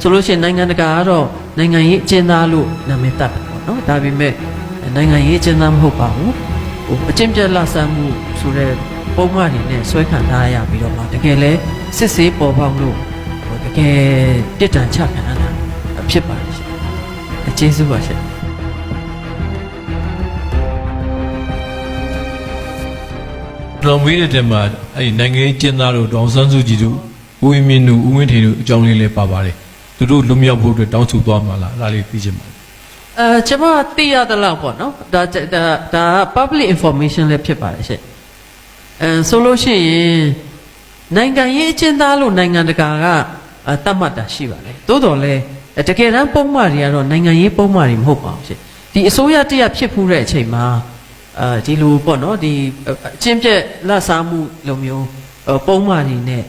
ဆိုလို့ရှိရင်နိုင်ငံတကာကတော့နိုင်ငံရေးအကျဉ်းသားလို့နာမည်တပ်တယ်ပေါ့နော်ဒါပေမဲ့နိုင်ငံရေးအကျဉ်းသားမဟုတ်ပါဘူးဟိုအကျဉ်းပြတ်လဆန်းမှုဆိုတဲ့ပုံမှန်နေနဲ့ဆွဲခံထားရပြီးတော့မှတကယ်လဲစစ်ဆေးပေါ်ပေါက်လို့ဟိုတကယ်ပြစ်ဒဏ်ချခံရတာဖြစ်ပါတယ်ရှင်အကျေးဇူးပါရှင်တော်မွေးတဲ့တင်မှာအဲ့ဒီနိုင်ငံရေးကျင်းသားတို့ဒေါအောင်ဆန်းစုကြည်တို့ဦးဝင်းမြင့်တို့ဦးဝင်းထေတို့အကြောင်းလေးလည်းပါပါတယ် သူတို့လွတ်မြောက်ဖို့အတွက်တောင်းဆိုသွားမှာလားအဲ့ဒါလေးသိချင်ပါတယ်အဲကျွန်မသိရသလောက်ပေါ့နော်ဒါဒါဒါ public information လည်းဖြစ်ပါတယ်ရှင်အဲဆိုလို့ရှိရင်နိုင်ငံရေးအကျဉ်းသားလို့နိုင်ငံတကာကအဲတတ်မှတ်တာရှိပါတယ်သို့တော်လည်းတကယ်တမ်းပုံမှန်တွေကတော့နိုင်ငံရေးပုံမှန်တွေမဟုတ်ပါဘူးရှင်ဒီအစိုးရတရဖြစ်ဖူးတဲ့အချိန်မှာအဲဒီလိုပေါ့နော်ဒီအချင်းပြက်လက်စားမှုလိုမျိုးပုံမှန်တွေနဲ့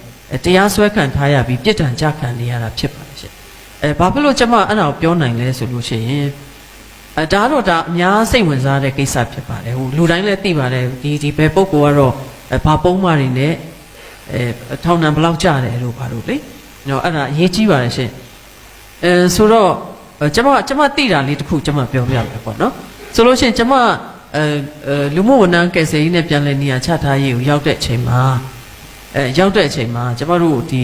တရားစွဲခံထားရပြီးပြစ်ဒဏ်ကြခံနေရတာဖြစ်ပါတယ်ရှင်အဲဘာဖြစ်လို့ကျွန်မအဲ့ဒါကိုပြောနိုင်လဲဆိုလို့ရှိရင်အဲဒါတော့ဒါအများစိတ်ဝင်စားတဲ့ကိစ္စဖြစ်ပါတယ်ဟိုလူတိုင်းလည်းသိပါတယ်ဒီဒီဘယ်ပုံကောကတော့အဲဘာပုံမှန်တွေနဲ့အဲထောင်နှံဘယ်လောက်ကြတယ်လို့ဘာလို့လေနော်အဲ့ဒါအရေးကြီးပါတယ်ရှင်အဲဆိုတော့အဲကျွန်မကျွန်မသိတာလေးတစ်ခုကျွန်မပြောပြမယ်ပေါ့နော်ဆိုလို့ရှိရင်ကျွန်မအဲအဲလူမှုဝန်ထမ်းကယ်ဆယ်ရေးနဲ့ပြန်လည်နေရာချထားရေးကိုရောက်တဲ့အချိန်မှာ အဲရောက်တဲ့အချိန်မှာကျွန်မတို့ဒီ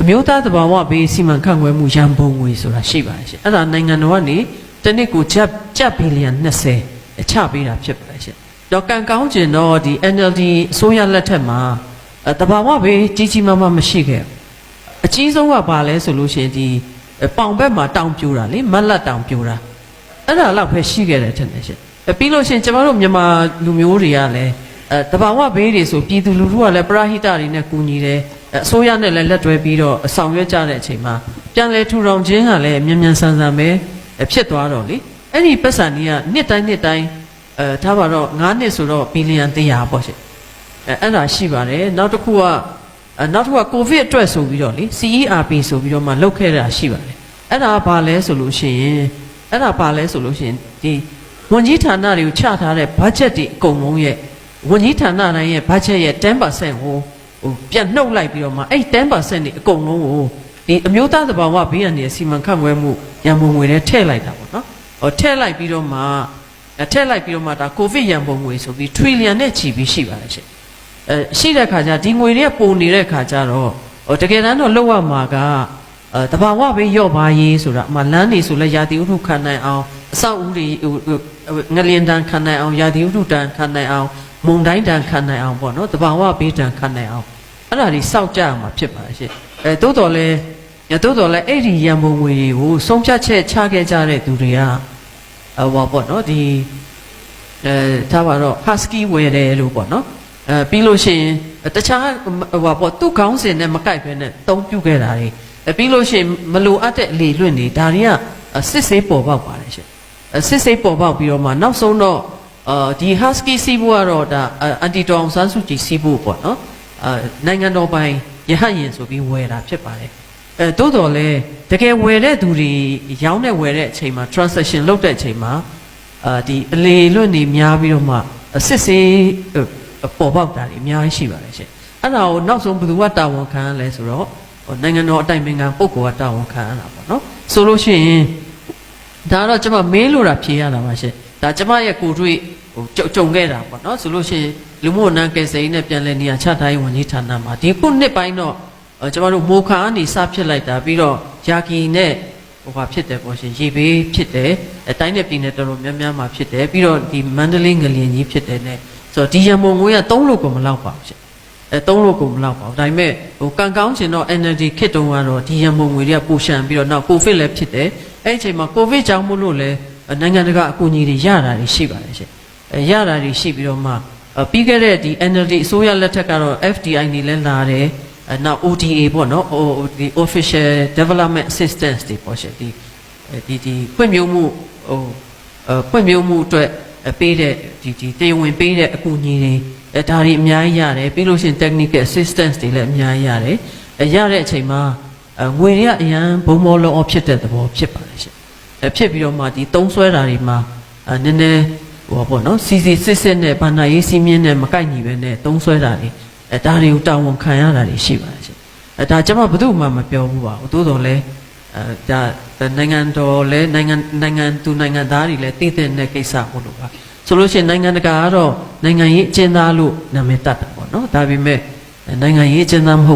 အမျိုးသားသဘာဝဘေးစီမံခန့်ခွဲမှုရန်ပုံငွေဆိုတာရှိပါတယ်ရှင်အဲ့ဒါနိုင်ငံတော်ကနေတနစ်ကိုကျပ်ကျပ်ဘီလီယံ20အချပေးတာဖြစ်ပါတယ်ရှင်။တော့ကံကောင်းကျင်တော့ဒီ NLD အစိုးရလက်ထက်မှာအဲတဘာဝဘေးကြီးကြီးမားမားမရှိခဲ့ဘူး။အကြီးဆုံးကဘာလဲဆိုလို့ရှိရင်ဒီအဲပေါင်ဘက်မှာတောင်ပြိုတာလေမက်လက်တောင်ပြိုတာအဲ့ဒါတော့ပဲရှိခဲ့တယ်ထင်တယ်ရှင်။အဲပြီးလို့ရှိရင်ကျမတို့မြန်မာလူမျိုးတွေကလည်း အဲတဘာဝဘေးတွေဆိုပြည်သူလူထုကလည်းပရဟိတတွေနဲ့ကူညီတယ်အဲအစိုးရနဲ့လည်းလက်တွဲပြီးတော့အဆောင်ရွက်ကြတဲ့အချိန်မှာပြန်လဲထူထောင်ခြင်းကလည်းမြန်မြန်ဆန်ဆန်ပဲအဖြစ်သွားတော့လေအဲ့ဒီပတ်စံကြီးကနှစ်တိုင်းနှစ်တိုင်းအဲထားပါတော့9နှစ်ဆိုတော့ဘီလီယံ100ပေါ့ရှင်အဲအဲ့ဒါရှိပါတယ်နောက်တစ်ခုကအဲနောက်တစ်ခုကကိုဗစ်အတွက်ဆိုပြီးတော့လေ CERP ဆိုပြီးတော့မှလုတ်ခဲ့တာရှိပါတယ်အဲ့ဒါဘာလဲဆိုလို့ရှိရင်အဲ့ဒါဘာလဲဆိုလို့ရှိရင်ဒီဝန်ကြီးဌာနတွေကိုချထားတဲ့ budget တွေအကုန်လုံးရဲ့ ဝန်ကြီးဌာနတိုင်းရဲ့ budget ရဲ့10%ကိုဟိုပြန်နှုတ်လိုက်ပြီးတော့မှအဲ့10%တွေအကုန်လုံးကိုဒီအမျိုးသားသဘာဝဘေးရန်တွေစီမံခန့်ခွဲမှုရန်ပုံငွေတွေထည့်လိုက်တာပေါ့နော်ဟောထည့်လိုက်ပြီးတော့မှအဲထည့်လိုက်ပြီးတော့မှဒါကိုဗစ်ရန်ပုံငွေဆိုပြီး trillion နဲ့ချီပြီးရှိပါတယ်ရှင်အဲရှိတဲ့ခါကျဒီငွေတွေကပုံနေတဲ့ခါကျတော့ဟောတကယ်တမ်းတော့လောက်ရမှာကအဲတဘာဝဘေးရော့ပါရေးဆိုတာအမှလမ်းနေဆိုလဲရာသီဥတုခံနိုင်အောင်အဆောက်အဦတွေဟိုဟိုငလျင်တန်ခံနိုင်အောင်ရာသီဥတုတန်ခံနိုင်အောင် မုန်တိုင်းတန်ခံနိုင်အောင်ပေါ့နော်တဘာဝဘေးတန်ခံနိုင်အောင်အဲ့ဒါတွေစောက်ကြရမှာဖြစ်ပါတယ်ရှင်အဲတိုးတော်လဲညတိုးတော်လဲအဲ့ဒီရန်ပုံငွေတွေကိုဆုံးဖြတ်ချက်ချခဲ့ကြတဲ့သူတွေကဟောပေါ့နော်ဒီအဲထားပါတော့ husky ဝယ်တယ်လို့ပေါ့နော်အဲပြီးလို့ရှိရင်တခြားဟိုပါပေါ့သူ့ခေါင်းစဉ်နဲ့မကိုက်ဘဲနဲ့တုံးပြခဲ့တာတွေအဲပြီးလို့ရှိရင်မလိုအပ်တဲ့အလေလွင့်တွေဒါတွေကစစ်ဆေးပေါ်ပေါက်ပါတယ်ရှင်အဲစစ်ဆေးပေါ်ပေါက်ပြီးတော့မှနောက်ဆုံးတော့ အာဒီ husky စီးဖို့ကတော့ဒါအန်တီတောင်ဆန်းစုကြည်စီးဖို့ပေါ့နော်အာနိုင်ငံတော်ပိုင်ရဟတ်ရင်ဆိုပြီးဝယ်တာဖြစ်ပါတယ်အဲတိုးတော်လဲတကယ်ဝယ်တဲ့သူတွေရောင်းတဲ့ဝယ်တဲ့အချိန်မှာ transaction လုပ်တဲ့အချိန်မှာအာဒီအလေလွင့်တွေများပြီးတော့မှစစ်ဆေးပေါ်ပေါက်တာတွေအများကြီးရှိပါတယ်ရှင်အဲ့ဒါကိုနောက်ဆုံးဘယ်သူကတာဝန်ခံရလဲဆိုတော့ဟိုနိုင်ငံတော်အတိုင်ပင်ခံပုဂ္ဂိုလ်ကတာဝန်ခံရတာပေါ့နော်ဆိုလို့ရှိရင်ဒါတော့ကျွန်မမေးလို့တာဖြေရတာပါရှင် ဒါကျွန်မရဲ့ကိုယ်တွေ့ဟိုကြုံကြုံခဲ့တာပေါ့နော်ဆိုလို့ရှိရင်လူမှုဝန်ထမ်းကယ်ဆယ်ရေးနဲ့ပြန်လည်နေရာချထားရေးဝန်ကြီးဌာနမှာဒီခုနှစ်ပိုင်းတော့အဲကျွန်တော်တို့မိုခါအနေစဖြစ်လိုက်တာပြီးတော့ယာကီနဲ့ဟိုဟာဖြစ်တယ်ပေါ့ရှင်ရေဘေးဖြစ်တယ်အတိုင်းနဲ့ပြည်နယ်တော်တော်များများမှာဖြစ်တယ်ပြီးတော့ဒီမန္တလေးငလျင်ကြီးဖြစ်တယ်နဲ့ဆိုတော့ဒီရံပုံငွေက3လို့ကိုမလောက်ပါဘူးရှင်အဲ3လို့ကိုမလောက်ပါဘူးဒါပေမဲ့ဟိုကံကောင်းချင်တော့ NLD ခစ်တုံးကတော့ဒီရံပုံငွေတွေကပူရှံပြီးတော့နောက်ကိုဗစ်လည်းဖြစ်တယ်အဲ့ဒီအချိန်မှာကိုဗစ်ကြောင့်မို့လို့လည်း နိုင်ငံတကာအကူအညီတွေရတာတွေရှိပါတယ်ရှင်အဲရတာတွေရှိပြီးတော့မှပြီးခဲ့တဲ့ဒီ NLD အစိုးရလက်ထက်ကတော့ FDI နေလဲလာတယ်အဲနောက် ODA ပေါ့နော်ဟိုဒီ official development assistance တွေပေါ့ရှင်ဒီဒီဒီဖွံ့ဖြိုးမှုဟိုအဲဖွံ့ဖြိုးမှုအတွက်ပေးတဲ့ဒီဒီတရားဝင်ပေးတဲ့အကူအညီတွေအဲဒါတွေအများကြီးရတယ်ပြီးလို့ရှိရင် technical assistance တွေလည်းအများကြီးရတယ်အဲရတဲ့အချိန်မှာအဲငွေတွေကအရန်ဘုံမောလောဖြစ်တဲ့သဘောဖြစ်ပါတယ်ရှင်အဲ ဖြစ်ပြီးတော့မှဒီသုံးဆွဲတာတွေမှာအဲနည်းနည်းဟိုပေါ့နော်စီစီစစ်စစ်နဲ့ဘာနာရေးစီးမြင့်နဲ့မကိုက်ညီပဲနဲ့သုံးဆွဲတာတွေအဲဒါတွေကိုတာဝန်ခံရတာတွေရှိပါတယ်ရှင်အဲဒါကျွန်မဘယ်သူမှမပြောဘူးပါဘူးသို့တော်လဲအဲအဲဒါဒါနိုင်ငံတော်လဲနိုင်ငံနိုင်ငံသူနိုင်ငံသားတွေလဲတည်တဲ့တဲ့ကိစ္စမို့လို့ပါဆိုလို့ရှိရင်နိုင်ငံတကာကတော့နိုင်ငံရေးအကျဉ်းသားလို့နာမည်တတ်တယ်ပေါ့နော်ဒါပေမဲ့နိုင်ငံရေးအကျဉ်းသားမဟုတ်